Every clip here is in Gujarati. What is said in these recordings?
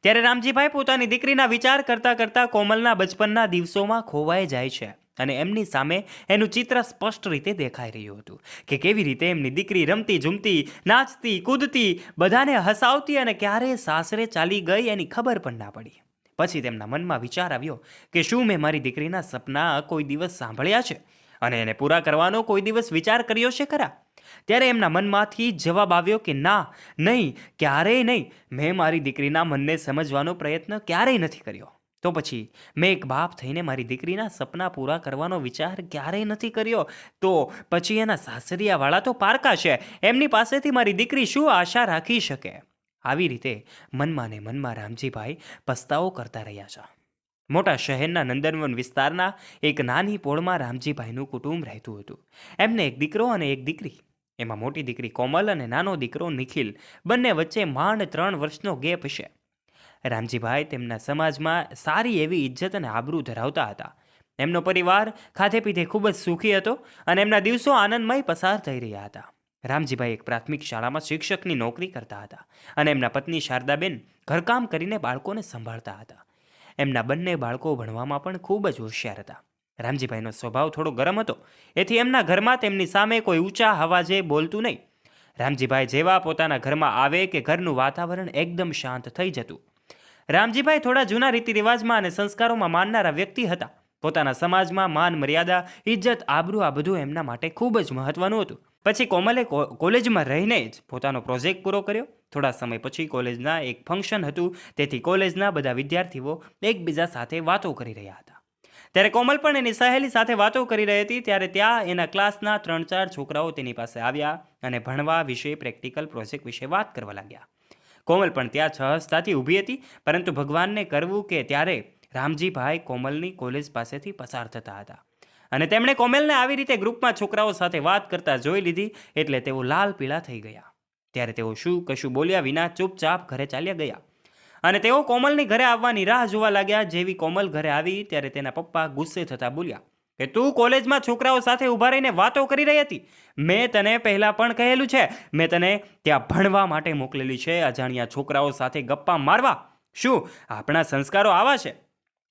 ત્યારે રામજીભાઈ પોતાની દીકરીના વિચાર કરતાં કરતાં કોમલના બચપનના દિવસોમાં ખોવાઈ જાય છે અને એમની સામે એનું ચિત્ર સ્પષ્ટ રીતે દેખાઈ રહ્યું હતું કે કેવી રીતે એમની દીકરી રમતી, ઝૂમતી, નાચતી, કૂદતી, બધાને હસાવતી અને ક્યારે સાસરે ચાલી ગઈ એની ખબર પણ ના પડી. પછી તેમના મનમાં વિચાર આવ્યો કે શું મેં મારી દીકરીના સપના કોઈ દિવસ સાંભળ્યા છે? અને એને પૂરા કરવાનો કોઈ દિવસ વિચાર કર્યો છે ખરા? ત્યારે એમના મનમાંથી જવાબ આવ્યો કે ના, નહીં, ક્યારેય નહીં. મેં મારી દીકરીના મનને સમજવાનો પ્રયત્ન ક્યારેય નથી કર્યો. તો પછી મેં એક બાપ થઈને મારી દીકરીના સપના પૂરા કરવાનો વિચાર ક્યારેય નથી કર્યો. તો પછી એના સાસરિયાવાળા તો પારકા છે. એમની પાસેથી મારી દીકરી શું આશા રાખી શકે? આવી રીતે મનમાં ને મનમાં રામજીભાઈ પસ્તાવો કરતા રહ્યા છે. મોટા શહેરના નંદનવન વિસ્તારના એક નાની પોળમાં રામજીભાઈનું કુટુંબ રહેતું હતું. એમને એક દીકરો અને એક દીકરી. એમાં મોટી દીકરી કોમલ અને નાનો દીકરો નિખિલ. બંને વચ્ચે માંડ ત્રણ વર્ષનો ગેપ છે. રામજીભાઈ તેમના સમાજમાં સારી એવી ઇજ્જત અને આબરૂ ધરાવતા હતા. એમનો પરિવાર ખાધે પીધે ખૂબ જ સુખી હતો અને એમના દિવસો આનંદમય પસાર થઈ રહ્યા હતા. રામજીભાઈ એક પ્રાથમિક શાળામાં શિક્ષકની નોકરી કરતા હતા અને એમના પત્ની શારદાબેન ઘરકામ કરીને બાળકોને સંભાળતા હતા. એમના બંને બાળકો ભણવામાં પણ ખૂબ જ હોશિયાર હતા. રામજીભાઈનો સ્વભાવ થોડો ગરમ હતો, એથી એમના ઘરમાં તેમની સામે કોઈ ઊંચા હવાજે બોલતું નહીં. રામજીભાઈ જેવા પોતાના ઘરમાં આવે કે ઘરનું વાતાવરણ એકદમ શાંત થઈ જતું. રામજીભાઈ થોડા જૂના રીતિ રિવાજમાં અને સંસ્કારોમાં માનનારા વ્યક્તિ હતા. પોતાના સમાજમાં માન, મર્યાદા ઇજ્જત આબરૂ આ બધું એમના માટે ખૂબ જ મહત્વનું હતું. પછી કોમલે કોલેજમાં રહીને જ પોતાનો પ્રોજેક્ટ પૂરો કર્યો. થોડા સમય પછી કોલેજના એક ફંક્શન હતું. તેથી કોલેજના બધા વિદ્યાર્થીઓ એકબીજા સાથે વાતો કરી રહ્યા હતા. ત્યારે કોમલ પણ એની સહેલી સાથે વાતો કરી રહી હતી. ત્યારે ત્યાં એના ક્લાસના ત્રણ ચાર છોકરાઓ તેની પાસે આવ્યા અને ભણવા વિશે પ્રેક્ટિકલ પ્રોજેક્ટ વિશે વાત કરવા લાગ્યા. કોમલ પણ ત્યાં સહજતાથી ઊભી હતી. પરંતુ ભગવાનને કરવું કે ત્યારે રામજીભાઈ કોમલની કોલેજ પાસેથી પસાર થતા હતા. અને તેમણે કોમલને આવી રીતે ગ્રુપમાં છોકરાઓ સાથે વાત કરતા જોઈ લીધી એટલે તેઓ લાલ પીળા થઈ ગયા. ત્યારે તેઓ શું કશું બોલ્યા વિના ચૂપચાપ ઘરે ચાલ્યા ગયા. અને તેઓ કોમલની ઘરે આવવાની રાહ જોવા લાગ્યા જેવી કોમલ ઘરે આવી ત્યારે તેના પપ્પા ગુસ્સે થતા બોલ્યા કે તું કોલેજમાં છોકરાઓ સાથે ઊભા રહીને વાતો કરી રહી હતી? મેં તને પહેલાં પણ કહેલું છે, મેં તને ત્યાં ભણવા માટે મોકલેલી છે, અજાણ્યા છોકરાઓ સાથે ગપ્પા મારવા. શું, આપણા સંસ્કારો આવા છે?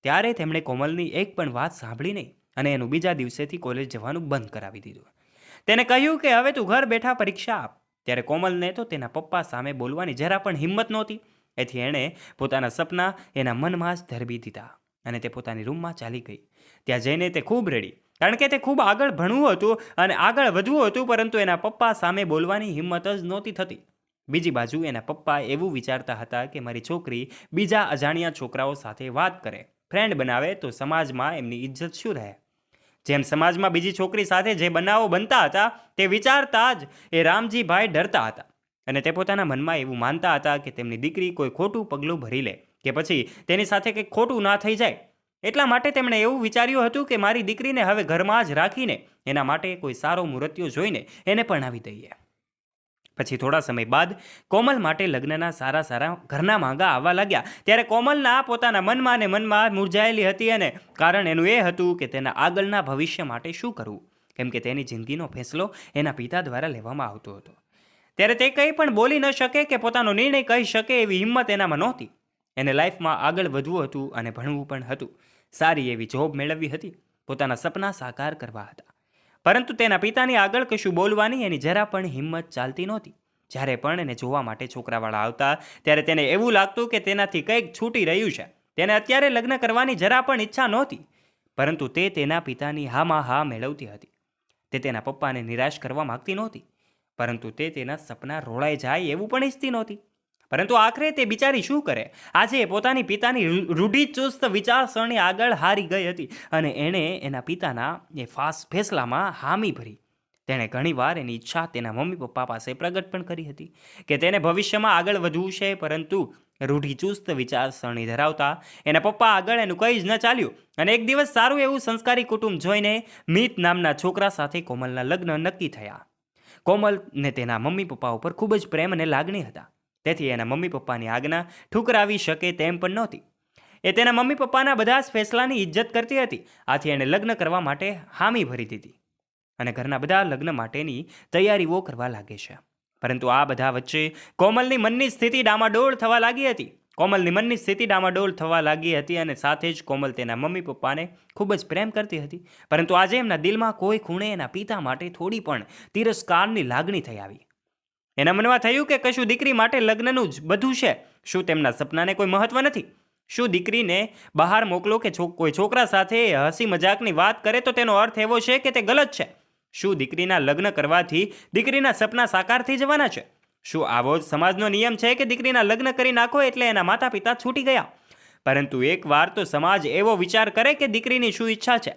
ત્યારે તેમણે કોમલની એક પણ વાત સાંભળી નહીં. અને એનું બીજા દિવસેથી કોલેજ જવાનું બંધ કરાવી દીધું. તેને કહ્યું કે, હવે તું ઘર બેઠા પરીક્ષા આપ. ત્યારે કોમલને તો તેના પપ્પા સામે બોલવાની જરા પણ હિંમત નહોતી. એથી એણે પોતાના સપના એના મનમાં જ ધરબી દીધા અને તે પોતાની રૂમમાં ચાલી ગઈ. ત્યાં જઈને તે ખૂબ રડી કારણ કે તે ખૂબ આગળ ભણવું હતું અને આગળ વધવું હતું, પરંતુ એના પપ્પા સામે બોલવાની હિંમત જ નહોતી થતી. બીજી બાજુ એના પપ્પા એવું વિચારતા હતા કે, મારી છોકરી બીજા અજાણ્યા છોકરાઓ સાથે વાત કરે ફ્રેન્ડ બનાવે તો સમાજમાં એમની ઇજ્જત શું રહે? જેમ સમાજમાં બીજી છોકરી સાથે જે બનાવો બનતા હતા, તે વિચારતા જ એ રામજીભાઈ ડરતા હતા. અને તે પોતાના મનમાં એવું માનતા હતા કે તેમની દીકરી કોઈ ખોટું પગલું ભરી લે, કે પછી તેની સાથે કંઈક ખોટું ના થઈ જાય. એટલા માટે તેમણે એવું વિચાર્યું હતું કે મારી દીકરીને હવે ઘરમાં જ રાખીને એના માટે કોઈ સારો મૂર્તિઓ જોઈને એને પરણાવી દઈએ. પછી થોડા સમય બાદ કોમલ માટે લગ્નના સારા સારા ઘરના માંગા આવવા લાગ્યા. ત્યારે કોમલના પોતાના મનમાં ને મનમાં મુરઝાયેલી હતી અને કારણ એનું એ હતું કે તેના આગળના ભવિષ્ય માટે શું કરવું? કેમ કે તેની જિંદગીનો ફેંસલો એના પિતા દ્વારા લેવામાં આવતો હતો. ત્યારે તે કંઈ પણ બોલી ન શકે કે પોતાનો નિર્ણય કહી શકે એવી હિંમત એનામાં નહોતી. એને લાઈફમાં આગળ વધવું હતું અને ભણવું પણ હતું. સારી એવી જોબ મેળવવી હતી. પોતાના સપના સાકાર કરવા હતા. પરંતુ તેના પિતાની આગળ કશું બોલવાની એની જરા પણ હિંમત ચાલતી નહોતી. જ્યારે પણ એને જોવા માટે છોકરાવાળા આવતા, ત્યારે તેને એવું લાગતું કે તેનાથી કંઈક છૂટી રહ્યું છે. તેને અત્યારે લગ્ન કરવાની જરા પણ ઈચ્છા નહોતી, પરંતુ તે તેના પિતાની હામાં હા મેળવતી હતી. તે તેના પપ્પાને નિરાશ કરવા માગતી નહોતી, પરંતુ તે તેના સપના રોળાઈ જાય એવું પણ ઈચ્છતી નહોતી. પરંતુ આખરે તે બિચારી શું કરે? આજે પોતાની પિતાની રૂઢિચુસ્ત વિચારસરણી આગળ હારી ગઈ હતી અને એણે એના પિતાના એ ફાસ ફેસલામાં હામી ભરી. તેણે ઘણીવાર એની ઈચ્છા તેના મમ્મી પપ્પા પાસે પ્રગટ પણ કરી હતી કે તેને ભવિષ્યમાં આગળ વધવું છે પરંતુ રૂઢિચુસ્ત વિચારસરણી ધરાવતા એના પપ્પા આગળ એનું કંઈ જ ન ચાલ્યું અને એક દિવસ સારું એવું સંસ્કારી કુટુંબ જોઈને મિત નામના છોકરા સાથે કોમલના લગ્ન નક્કી થયા. કોમલને તેના મમ્મી પપ્પા ઉપર ખૂબ જ પ્રેમ અને લાગણી હતા. તેથી એના મમ્મી પપ્પાની આજ્ઞા ઠુકરાવી શકે તેમ પણ નહોતી. એ તેના મમ્મી પપ્પાના બધા જ ફેસલાની ઇજ્જત કરતી હતી. આથી એણે લગ્ન કરવા માટે હામી ભરી દીધી. અને ઘરના બધા લગ્ન માટેની તૈયારીઓ કરવા લાગે છે. પરંતુ આ બધા વચ્ચે કોમલની મનની સ્થિતિ ડામાડોળ થવા લાગી હતી. કોમલની મનની સ્થિતિ ડામાડોલ થવા લાગી હતી અને સાથે જ કોમલ તેના મમ્મી પપ્પાને ખૂબ જ પ્રેમ કરતી હતી. પરંતુ આજે એમના દિલમાં કોઈ ખૂણે એના પિતા માટે થોડી પણ તિરસ્કારની લાગણી થઈ આવી. એના મનમાં થયું કે કશું દીકરી માટે લગ્નનું જ બધું છે. શું તેમના સપનાને કોઈ મહત્વ નથી? શું દીકરીને બહાર મોકલો કે કોઈ છોકરા સાથે હસી મજાકની વાત કરે તો તેનો અર્થ એવો છે કે તે ગલત છે? શું દીકરીના લગ્ન કરવાથી દીકરીના સપના સાકાર થઈ જવાના છે? શું આવો જ સમાજનો નિયમ છે કે દીકરીના લગ્ન કરી નાખો એટલે એના માતા પિતા છૂટી ગયા? પરંતુ એકવાર તો સમાજ એવો વિચાર કરે કે દીકરીની શું ઈચ્છા છે?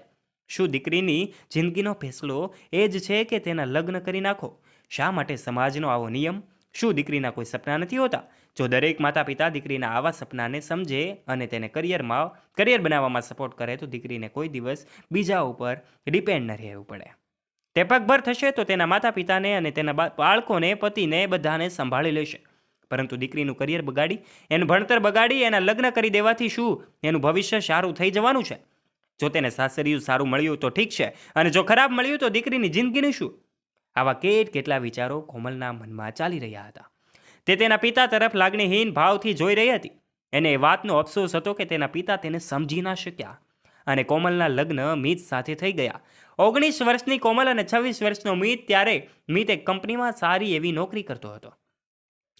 શું દીકરીની જિંદગીનો ફેસલો એ જ છે કે તેના લગ્ન કરી નાખો? શા માટે સમાજનો આવો નિયમ? શું દીકરીના કોઈ સપના નથી હોતા? જો દરેક માતા પિતા દીકરીના આવા સપનાને સમજે અને તેને કરિયરમાં, કરિયર બનાવવામાં સપોર્ટ કરે તો દીકરીને કોઈ દિવસ બીજા ઉપર ડિપેન્ડ ન રહેવું પડે. તે પગભર થશે તો તેના માતા પિતાને અને તેના બાળકોને, પતિને બધાને સંભાળી લેશે. પરંતુ દીકરીનું કરિયર બગાડી, એનું ભણતર બગાડી, એના લગ્ન કરી દેવાથી શું? એનું ભવિષ્ય સારું થઈ જવાનું છે. જો તેને સાસરિયું સારું મળ્યું તો ઠીક છે અને જો ખરાબ મળ્યું તો દીકરીની જિંદગીનું શું? આવા કેટ કેટલા વિચારો કોમલના મનમાં ચાલી રહ્યા હતા. તે તેના પિતા તરફ લાગણીહીન ભાવથી જોઈ રહી હતી. એને એ વાતનો અફસોસ હતો કે તેના પિતા તેને સમજી ના શક્યા. અને કોમલના લગ્ન મીત સાથે થઈ ગયા. ઓગણીસ વર્ષની કોમલ અને છવ્વીસ વર્ષનો મીત ત્યારે મીત એક કંપનીમાં સારી એવી નોકરી કરતો હતો.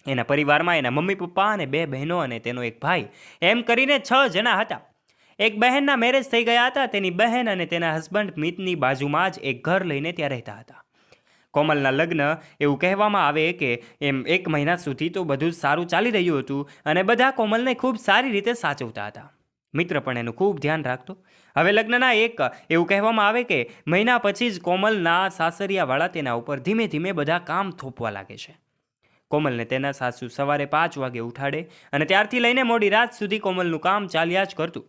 એના પરિવારમાં એના મમ્મી, પપ્પા અને બે બહેનો અને તેનો એક ભાઈ. એમ કરીને છ જણા હતા. એક બહેનના મેરેજ થઈ ગયા હતા. તેની બહેન અને તેના હસબન્ડ મીતની બાજુમાં જ એક ઘર લઈને ત્યાં રહેતા હતા. કોમલના લગ્ન એવું કહેવામાં આવે કે એમ એક મહિના સુધી તો બધું સારું ચાલી રહ્યું હતું અને બધા કોમલને ખૂબ સારી રીતે સાચવતા હતા. મિત્ર પણ એનું ખૂબ ધ્યાન રાખતો. હવે લગ્નના એક એવું કહેવામાં આવે કે મહિના પછી જ કોમલના સાસરિયાવાળા તેના ઉપર ધીમે ધીમે બધા કામ થોપવા લાગે છે. કોમલને તેના સાસુ સવારે પાંચ વાગે ઉઠાડે અને ત્યારથી લઈને મોડી રાત સુધી કોમલનું કામ ચાલ્યા જ કરતું.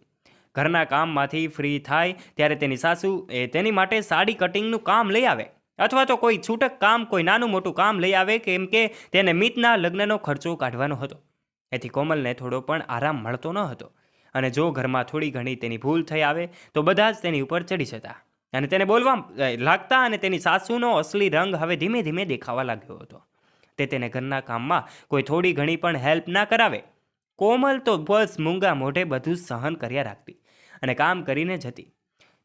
ઘરના કામમાંથી ફ્રી થાય ત્યારે તેની સાસુ એ તેની માટે સાડી કટિંગનું કામ લઈ આવે. અથવા તો કોઈ છૂટક કામ, કોઈ નાનું મોટું કામ લઈ આવે કેમ કે તેને મિતના લગ્નનો ખર્ચો કાઢવાનો હતો. એથી કોમલને થોડો પણ આરામ મળતો ન હતો. અને જો ઘરમાં થોડી ઘણી તેની ભૂલ થઈ આવે, તો બધા જ તેની ઉપર ચડી જતા. અને તેને બોલવા લાગતા અને તેની સાસુનો અસલી રંગ હવે ધીમે ધીમે દેખાવા લાગ્યો હતો. તે તેને ઘરના કામમાં કોઈ થોડી ઘણી પણ હેલ્પ ના કરાવે. કોમલ તો બસ મૂંગા મોઢે બધું સહન કર્યા રાખતી અને કામ કરીને જતી.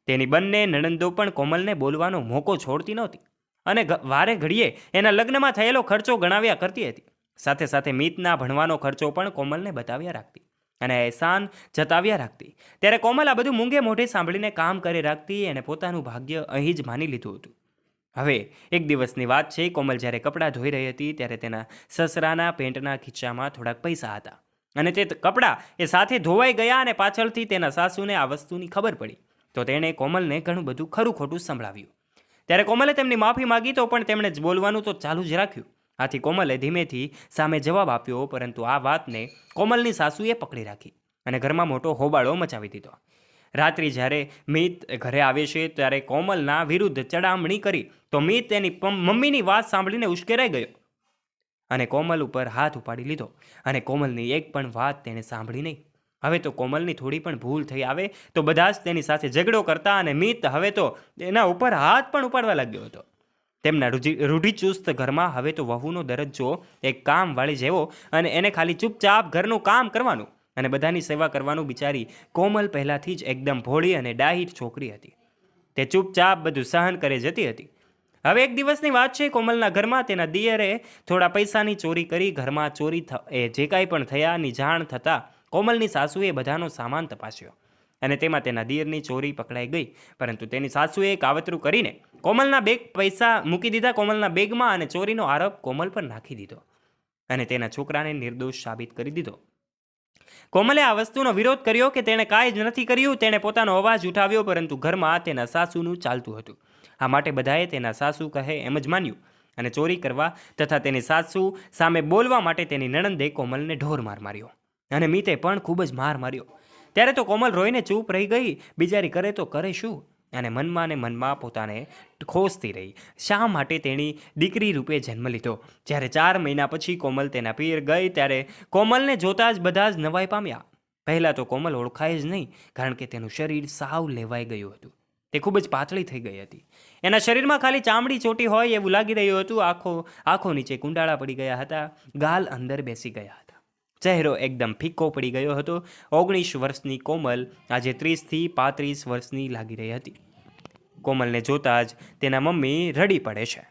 તેની બંને નણંદો પણ કોમલને બોલવાનો મોકો છોડતી નહોતી અને વારે ઘડીએ એના લગ્નમાં થયેલો ખર્ચો ગણાવ્યા કરતી હતી. સાથે સાથે મિતના ભણવાનો ખર્ચો પણ કોમલને બતાવ્યા રાખતી અને એહસાન જતાવ્યા રાખતી. ત્યારે કોમલ આ બધું મૂંગે મોઢે સાંભળીને કામ કરી રાખતી અને પોતાનું ભાગ્ય અહીં જ માની લીધું હતું. હવે એક દિવસની વાત છે, કોમલ જ્યારે કપડાં ધોઈ રહી હતી ત્યારે તેના સસરાના પેન્ટના ખીચામાં થોડાક પૈસા હતા અને તે, કપડાં એ સાથે ધોવાઈ ગયા અને પાછળથી તેના સાસુને આ વસ્તુની ખબર પડી. તો તેણે કોમલને ઘણું બધું ખરું ખોટું સંભળાવ્યું. ત્યારે કોમલે તેમની માફી માંગી તો પણ તેમણે જ બોલવાનું તો ચાલુ જ રાખ્યું. આથી કોમલે ધીમેથી સામે જવાબ આપ્યો, પરંતુ આ વાતને કોમલની સાસુએ પકડી રાખી અને ઘરમાં મોટો હોબાળો મચાવી દીધો. રાત્રિ જ્યારે મિત ઘરે આવે છે, ત્યારે કોમલના વિરુદ્ધ ચડામણી કરી તો મિત તેની મમ્મીની વાત સાંભળીને ઉશ્કેરાઈ ગયો અને કોમલ ઉપર હાથ ઉપાડી લીધો અને કોમલની એક પણ વાત તેણે સાંભળી નહીં. હવે તો કોમલની થોડી પણ ભૂલ થઈ. આવે તો બધા જ તેની સાથે ઝઘડો કરતા અને મિત હવે તો એના ઉપર હાથ પણ ઉપાડવા લાગ્યો હતો. તેમના રૂઢિ રૂઢિચુસ્ત ઘરમાં હવે તો વહુનો દરજ્જો એક કામવાળી જેવો અને એને ખાલી ચૂપચાપ ઘરનું કામ કરવાનું અને બધાની સેવા કરવાનું બિચારી કોમલ પહેલાંથી જ એકદમ ભોળી અને ડાહીટ છોકરી હતી. તે ચૂપચાપ બધું સહન કરે જતી હતી. હવે એક દિવસની વાત છે, કોમલના ઘરમાં તેના દિયરે થોડા પૈસાની ચોરી કરી ઘરમાં ચોરી એ જે કાંઈ પણ થયાની જાણ થતાં કોમલની સાસુએ બધાનો સામાન તપાસ્યો અને તેમાં તેના દિયરની ચોરી પકડાઈ ગઈ. પરંતુ તેની સાસુએ કાવતરું કરીને કોમલના બેગ પૈસા મૂકી દીધા કોમલના બેગમાં અને ચોરીનો આરોપ કોમલ પર નાખી દીધો અને તેના છોકરાને નિર્દોષ સાબિત કરી દીધો. કોમલે આ વસ્તુનો વિરોધ કર્યો કે તેણે કાંઈ જ નથી કર્યું, તેણે પોતાનો અવાજ ઉઠાવ્યો, પરંતુ ઘરમાં તેના સાસુનું ચાલતું હતું. આ માટે બધાએ તેના સાસુ કહે એમ જ માન્યું અને ચોરી કરવા તથા તેની સાસુ સામે બોલવા માટે તેની નણંદે કોમલને ઢોર માર માર્યો. અને મિતે પણ ખૂબ જ માર માર્યો. ત્યારે તો કોમલ રોઈને ચૂપ રહી ગઈ. બિચારી કરે તો કરે શું? અને મનમાં ને મનમાં પોતાને ખોસતી રહી. શા માટે તેણી દીકરી રૂપે જન્મ લીધો? જ્યારે ચાર મહિના પછી કોમલ તેના પીર ગઈ, ત્યારે કોમલને જોતા જ બધા જ નવાઈ પામ્યા. પહેલાં તો કોમલ ઓળખાય જ નહીં, કારણ કે તેનું શરીર સાવ લેવાઈ ગયું હતું. તે ખૂબ જ પાતળી થઈ ગઈ હતી. એના શરીરમાં ખાલી ચામડી ચોટી હોય એવું લાગી રહ્યું હતું. આંખો આંખો નીચે કુંડાળા પડી ગયા હતા. ગાલ અંદર બેસી ગયા હતા ચહેરો એકદમ ફીકો પડી ગયો હતો. ઓગણીસ વર્ષની કોમલ આજે ત્રીસથી પાંત્રીસ વર્ષની લાગી રહી હતી. કોમલને જોતાં જ તેના મમ્મી રડી પડે છે.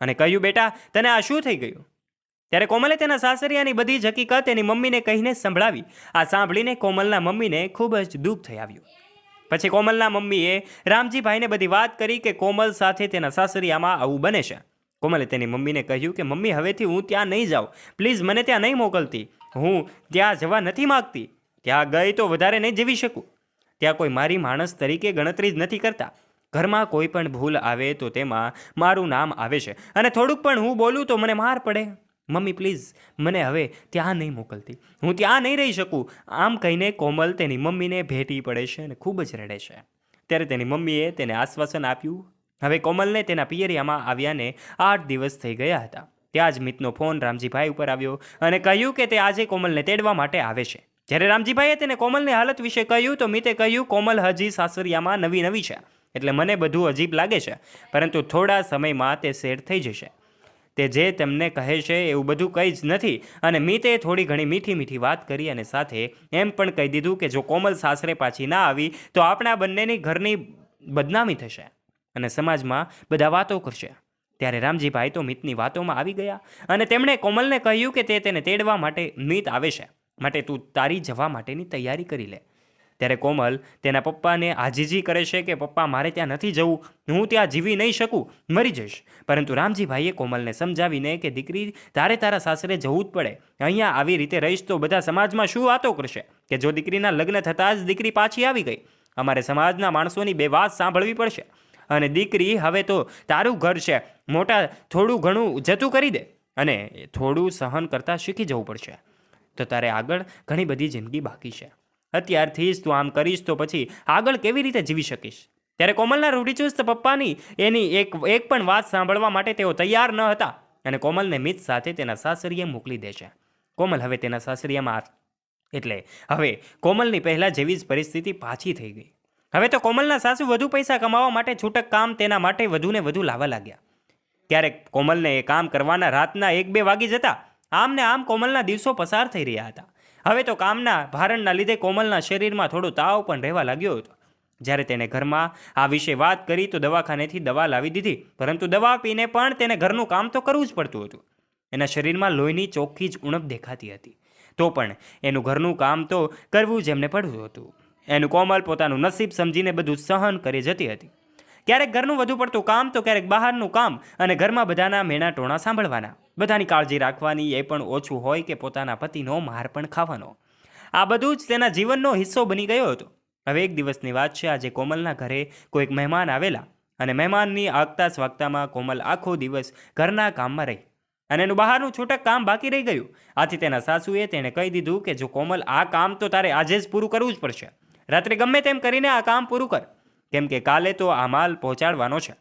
અને કહ્યું, બેટા, તને આ શું થઈ ગયું? ત્યારે કોમલે તેના સાસરિયાની બધી જ હકીકત એની મમ્મીને કહીને સંભળાવી. આ સાંભળીને કોમલના મમ્મીને ખૂબ જ દુઃખ થઈ આવ્યું. પછી કોમલના મમ્મીએ રામજીભાઈને બધી વાત કરી કે કોમલ સાથે તેના સાસરિયામાં આવું બને છે. કોમલે તેની મમ્મીને કહ્યું કે, મમ્મી, હવેથી હું ત્યાં નહીં જાઉં. પ્લીઝ, મને ત્યાં નહીં મોકલતી. હું ત્યાં જવા નથી માગતી. ત્યાં ગઈ તો વધારે નહીં જીવી શકું. ત્યાં કોઈ મારી માણસ તરીકે ગણતરી જ નથી કરતા. ઘરમાં કોઈ પણ ભૂલ આવે તો તેમાં મારું નામ આવે છે. અને થોડુંક પણ હું બોલું તો મને માર પડે. મમ્મી, પ્લીઝ, મને હવે ત્યાં નહીં મોકલતી. હું ત્યાં નહીં રહી શકું. આમ કહીને કોમલ તેની મમ્મીને ભેટી પડે છે અને ખૂબ જ રડે છે. ત્યારે તેની મમ્મીએ તેને આશ્વાસન આપ્યું હવે કોમલને તેના પિયરિયામાં આવ્યાને આઠ દિવસ થઈ ગયા હતા. ત્યાં જ મિતનો ફોન રામજીભાઈ ઉપર આવ્યો અને કહ્યું કે તે આજે કોમલને તેડવા માટે આવે છે. જ્યારે રામજીભાઈએ તેને કોમલની હાલત વિશે કહ્યું તો મિતે કહ્યું, કોમલ હજી સાસરિયામાં નવી નવી છે, એટલે મને બધું અજીબ લાગે છે, પરંતુ થોડા સમયમાં તે સેટ થઈ જશે. તે જે તેમને કહે છે એવું બધું કંઈ જ નથી. અને મિતે થોડી ઘણી મીઠી મીઠી વાત કરી અને સાથે એમ પણ કહી દીધું કે જો કોમલ સાસરે પાછી ના આવી, તો આપણા બંનેની ઘરની બદનામી થશે. અને સમાજમાં બધા વાતો કરશે. ત્યારે રામજીભાઈ તો મિતની વાતોમાં આવી ગયા અને તેમણે કોમલને કહ્યું કે તે તેને તેડવા માટે મિત આવે છે, માટે તું તારી જવા માટેની તૈયારી કરી લે. ત્યારે કોમલ તેના પપ્પાને આજીજી કરે છે કે, પપ્પા, મારે ત્યાં નથી જવું, હું ત્યાં જીવી નહીં શકું, મરી જઈશ. પરંતુ રામજીભાઈએ કોમલને સમજાવીને કે, દીકરી, તારે તારા સાસરે જવું જ પડે. અહીંયા આવી રીતે રહીશ તો બધા સમાજમાં શું વાતો કરશે? કે જો દીકરીના લગ્ન થતાં જ દીકરી પાછી આવી ગઈ, અમારે સમાજના માણસોની બે વાત સાંભળવી પડશે. અને દીકરી હવે તો તારું ઘર છે. મોટા થોડું ઘણું જતું કરી દે. અને થોડું સહન કરતાં શીખી જવું પડશે. તો તારે આગળ ઘણી બધી જિંદગી બાકી છે. અત્યારથી જ તું આમ કરીશ તો પછી આગળ કેવી રીતે જીવી શકીશ? ત્યારે કોમલના રૂઢિચુસ્ત પપ્પાની એની એક એક પણ વાત સાંભળવા માટે તેઓ તૈયાર ન હતા. અને કોમલને મિત સાથે તેના સાસરીએ મોકલી દે છે. કોમલ હવે તેના સાસરીયામાં એટલે હવે કોમલની પહેલાં જેવી જ પરિસ્થિતિ પાછી થઈ ગઈ. હવે તો કોમલના સાસુ વધુ પૈસા કમાવા માટે છૂટક કામ તેના માટે વધુને વધુ લાવવા લાગ્યા. ક્યારેક કોમલને એ કામ કરવાના રાતના એક બે વાગી જતા આમ ને આમ કોમલના દિવસો પસાર થઈ રહ્યા હતા. હવે તો કામના ભારણના લીધે કોમલના શરીરમાં થોડો તાવ પણ રહેવા લાગ્યો હતો. જ્યારે તેણે ઘરમાં આ વિશે વાત કરી તો દવાખાનેથી દવા લાવી દીધી, પરંતુ દવા પીને પણ તેને ઘરનું કામ તો કરવું જ પડતું હતું. એના શરીરમાં લોહીની ચોખ્ખી જ ઉણપ દેખાતી હતી. તો પણ એનું ઘરનું કામ તો કરવું જ એમને પડતું હતું. એનું કોમલ પોતાનું નસીબ સમજીને બધું સહન કરી જતી હતી. ક્યારેક ઘરનું વધુ પડતું કામ તો ક્યારેક બહારનું કામ અને ઘરમાં બધાના મેણા ટોણા સાંભળવાના. બધાની કાળજી રાખવાની એ પણ ઓછું હોય કે પોતાના પતિનો માર પણ ખાવાનો. આ બધું જ તેના જીવનનો હિસ્સો બની ગયો હતો. હવે એક દિવસની વાત છે, આજે કોમલના ઘરે કોઈક મહેમાન આવેલા અને મહેમાનની આગતા સ્વાગતામાં કોમલ આખો દિવસ ઘરના કામમાં રહી અને એનું બહારનું છૂટક કામ બાકી રહી ગયું. આથી તેના સાસુએ તેણે કહી દીધું કે જો કોમલ આ કામ તો તારે આજે જ પૂરું કરવું જ પડશે. રાત્રે ગમે તેમ કરીને આ કામ પૂરું કર. કેમ કે કાલે તો આ માલ પહોંચાડવાનો છે.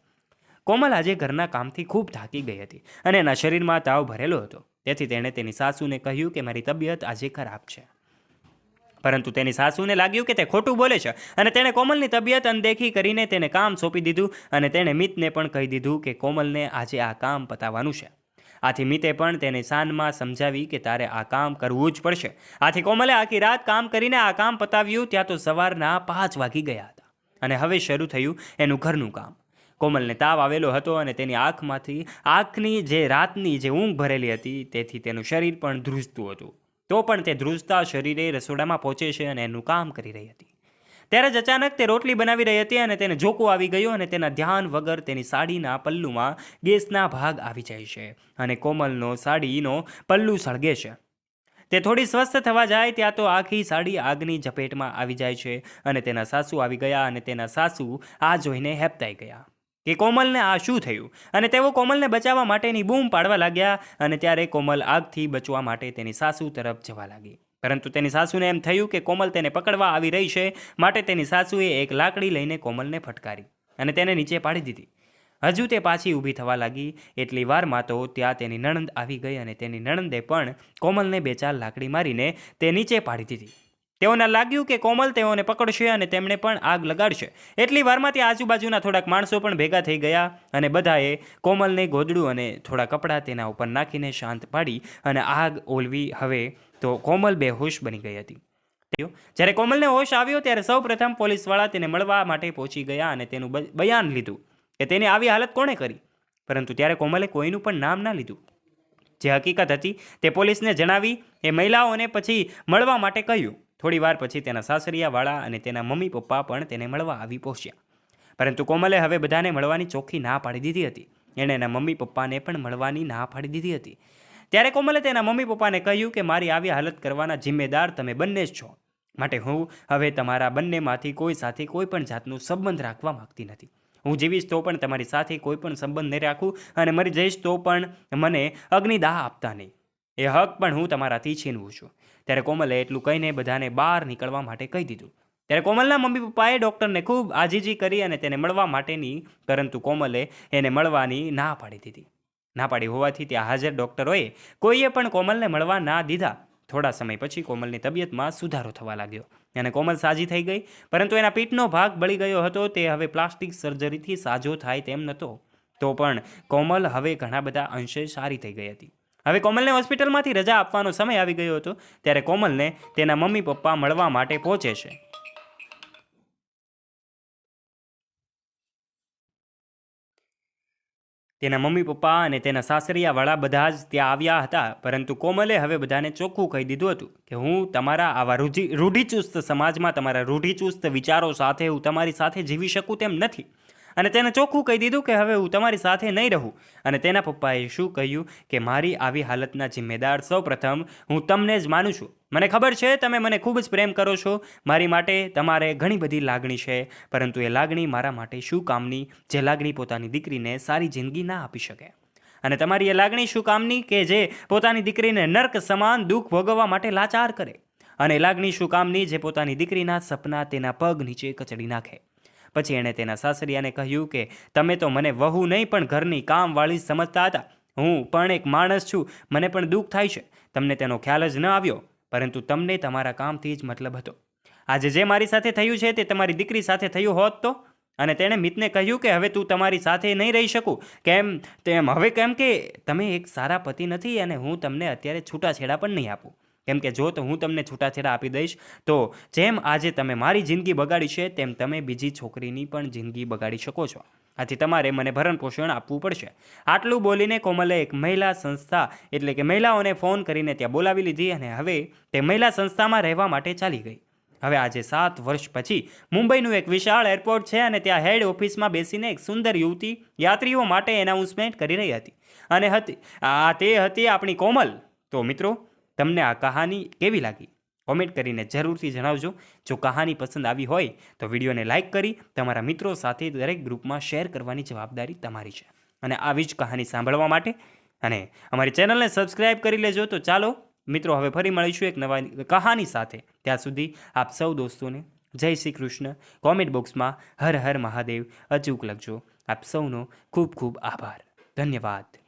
કોમલ આજે ઘરના કામથી ખૂબ થાકી ગઈ હતી અને એના શરીરમાં તાવ ભરેલો હતો. તેથી તેણે તેની સાસુને કહ્યું કે મારી તબિયત આજે ખરાબ છે. પરંતુ તેની સાસુને લાગ્યું કે તે ખોટું બોલે છે અને તેણે કોમલની તબિયત અનદેખી કરીને તેને કામ સોંપી દીધું અને તેણે મિતને પણ કહી દીધું કે કોમલને આજે આ કામ પતાવવાનું છે. આથી મિતે પણ તેને શાનમાં સમજાવી કે તારે આ કામ કરવું જ પડશે. આથી કોમલે આખી રાત કામ કરીને આ કામ પતાવ્યું, ત્યાં તો સવારના પાંચ વાગી ગયા હતા. અને હવે શરૂ થયું એનું ઘરનું કામ. કોમલને તાવ આવેલો હતો અને તેની આંખમાંથી, આંખની જે રાતની જે ઊંઘ ભરેલી હતી, તેથી તેનું શરીર પણ ધ્રુજતું હતું. તો પણ તે ધ્રુજતા શરીરે રસોડામાં પહોંચે છે અને એનું કામ કરી રહી હતી. ત્યારે જ અચાનક તે રોટલી બનાવી રહી હતી અને તેને જોકો આવી ગયો અને તેના ધ્યાન વગર તેની સાડીના પલ્લુમાં ગેસના ભાગ આવી જાય છે અને કોમલનો સાડીનો પલ્લુ સળગે છે. તે થોડી સ્વસ્થ થવા જાય ત્યાં તો આખી સાડી આગની ઝપેટમાં આવી જાય છે અને તેના સાસુ આવી ગયા અને તેના સાસુ આ જોઈને હેપતાઈ ગયા કે કોમલને આ શું થયું? અને તેઓ કોમલને બચાવવા માટેની બૂમ પાડવા લાગ્યા અને ત્યારે કોમલ આગથી બચવા માટે તેની સાસુ તરફ જવા લાગી. પરંતુ તેની સાસુને એમ થયું કે કોમલ તેને પકડવા આવી રહી છે, માટે તેની સાસુએ એક લાકડી લઈને કોમલને ફટકારી અને તેને નીચે પાડી દીધી. હજુ તે પાછી ઊભી થવા લાગી. એટલી વારમાં તો ત્યાં તેની નણંદ આવી ગઈ અને તેની નણંદે પણ કોમલને બે ચાર લાકડી મારીને તે નીચે પાડી દીધી. તેઓને લાગ્યું કે કોમલ તેઓને પકડશે અને તેમણે પણ આગ લગાડશે. એટલી વારમાં ત્યાં આજુબાજુના થોડાક માણસો પણ ભેગા થઈ ગયા અને બધાએ કોમલને ગોદડું અને થોડા કપડાં તેના ઉપર નાખીને શાંત પાડી અને આગ ઓલવી હવે તો કોમલ બેહોશ બની ગઈ હતી. જ્યારે કોમલને હોશ આવ્યો ત્યારે સૌ પ્રથમ પોલીસવાળા તેને મળવા માટે પહોંચી ગયા અને તેનું બયાન લીધું કે તેની આવી હાલત કોણે કરી? પરંતુ ત્યારે કોમલે કોઈનું પણ નામ ના લીધું. જે હકીકત હતી તે પોલીસને જણાવી એ મહિલાઓને પછી મળવા માટે કહ્યું. થોડી વાર પછી તેના સાસરિયાવાળા અને તેના મમ્મી પપ્પા પણ તેને મળવા આવી પહોંચ્યા. પરંતુ કોમલે હવે બધાને મળવાની ચોખ્ખી ના પાડી દીધી હતી. એણે એના મમ્મી પપ્પાને પણ મળવાની ના પાડી દીધી હતી. ત્યારે કોમલે તેના મમ્મી પપ્પાને કહ્યું કે મારી આવી હાલત કરવાના જિમ્મેદાર તમે બંને જ છો. માટે હું હવે તમારા બંનેમાંથી કોઈ સાથે કોઈ પણ જાતનું સંબંધ રાખવા માંગતી નથી. હું જીવીશ તો પણ તમારી સાથે કોઈ પણ સંબંધ નહીં રાખું અને મરી જઈશ તો પણ મને અગ્નિદાહ આપતા નહીં. એ હક પણ હું તમારાથી છીનવું છું. ત્યારે કોમલે એટલું કહીને બધાને બહાર નીકળવા માટે કહી દીધું. ત્યારે કોમલના મમ્મી પપ્પાએ ડૉક્ટરને ખૂબ આજીજી કરી અને તેને મળવા માટેની, પરંતુ કોમલે એને મળવાની ના પાડી દીધી. ના પાડી હોવાથી ત્યાં હાજર ડૉક્ટરોએ કોઈએ પણ કોમલને મળવા ના દીધા. થોડા સમય પછી કોમલની તબિયતમાં સુધારો થવા લાગ્યો અને કોમલ સાજી થઈ ગઈ, પરંતુ એના પીઠનો ભાગ બળી ગયો હતો, તે હવે પ્લાસ્ટિક સર્જરીથી સાજો થાય તેમ નહોતો. તો પણ કોમલ હવે ઘણા બધા અંશે સારી થઈ ગઈ હતી. હવે કોમલને હોસ્પિટલમાંથી રજા આપવાનો સમય આવી ગયો હતો, ત્યારે કોમલને તેના મમ્મી પપ્પા મળવા માટે પહોંચે છે. તેના મમ્મી, પપ્પા અને તેના સાસરિયાવાળા બધા જ ત્યાં આવ્યા હતા. પરંતુ કોમલે હવે બધાને ચોખ્ખું કહી દીધું હતું કે હું તમારા આવા રૂઢિ રૂઢિચુસ્ત સમાજમાં તમારા રૂઢિચુસ્ત વિચારો સાથે હું તમારી સાથે જીવી શકું તેમ નથી. અને તેને ચોખ્ખું કહી દીધું કે હવે હું તમારી સાથે નહીં રહું. અને તેના પપ્પાએ શું કહ્યું કે મારી આવી હાલતના જિમ્મેદાર સૌપ્રથમ હું તમને જ માનું છું. મને ખબર છે તમે મને ખૂબ જ પ્રેમ કરો છો. મારી માટે તમારે ઘણી બધી લાગણી છે, પરંતુ એ લાગણી મારા માટે શું કામની જે લાગણી પોતાની દીકરીને સારી જિંદગી ના આપી શકે? અને તમારી એ લાગણી શું કામની કે જે પોતાની દીકરીને નર્ક સમાન દુઃખ ભોગવવા માટે લાચાર કરે? અને લાગણી શું કામની જે પોતાની દીકરીના સપના તેના પગ નીચે કચડી નાખે? પછી એણે તેના સાસરિયાને કહ્યું કે, તમે તો મને વહુ નહીં, પણ ઘરની કામવાળી સમજતા હતા. હું પણ એક માણસ છું. મને પણ દુઃખ થાય છે. તમને તેનો ખ્યાલ જ ન આવ્યો. પરંતુ તમને તમારા કામથી જ મતલબ હતો. આજે જે મારી સાથે થયું છે તે તમારી દીકરી સાથે થયું હોત તો? અને તેણે મિતને કહ્યું કે, હવે તું તમારી સાથે નહીં રહી શકું. કેમ? તેમ, હવે કેમ કે તમે એક સારા પતિ નથી અને હું તમને અત્યારે છૂટાછેડા પણ નહીં આપું. કેમ કે જો તો હું તમને છૂટાછેડા આપી દઈશ, તો જેમ આજે તમે મારી જિંદગી બગાડી છે, તેમ તમે બીજી છોકરીની પણ જિંદગી બગાડી શકો છો. આથી તમારે મને ભરણ પોષણ આપવું પડશે. આટલું બોલીને કોમલે એક મહિલા સંસ્થા, એટલે કે મહિલાઓને ફોન કરીને ત્યાં બોલાવી લીધી અને હવે તે મહિલા સંસ્થામાં રહેવા માટે ચાલી ગઈ. હવે આજે સાત વર્ષ પછી મુંબઈનું એક વિશાળ એરપોર્ટ છે અને ત્યાં હેડ ઓફિસમાં બેસીને એક સુંદર યુવતી યાત્રીઓ માટે એનાઉન્સમેન્ટ કરી રહી હતી. અને હતી, આ તે હતી આપણી કોમલ. તો મિત્રો તમને આ કહાની કેવી લાગી? કોમેન્ટ કરીને જરૂરથી જણાવજો. જો કહાની પસંદ આવી હોય, તો વિડીયોને લાઇક કરી તમારા મિત્રો સાથે દરેક ગ્રુપમાં શેર કરવાની જવાબદારી તમારી છે. અને આવી જ કહાની સાંભળવા માટે અને અમારી ચેનલને સબસ્ક્રાઈબ કરી લેજો. તો ચાલો, મિત્રો, હવે ફરી મળીશું એક નવા કહાની સાથે. ત્યાં સુધી આપ સૌ દોસ્તોને જય શ્રી કૃષ્ણ. કોમેન્ટ બોક્સમાં હર હર મહાદેવ અચૂક લખજો. આપ સૌનો ખૂબ ખૂબ આભાર. ધન્યવાદ.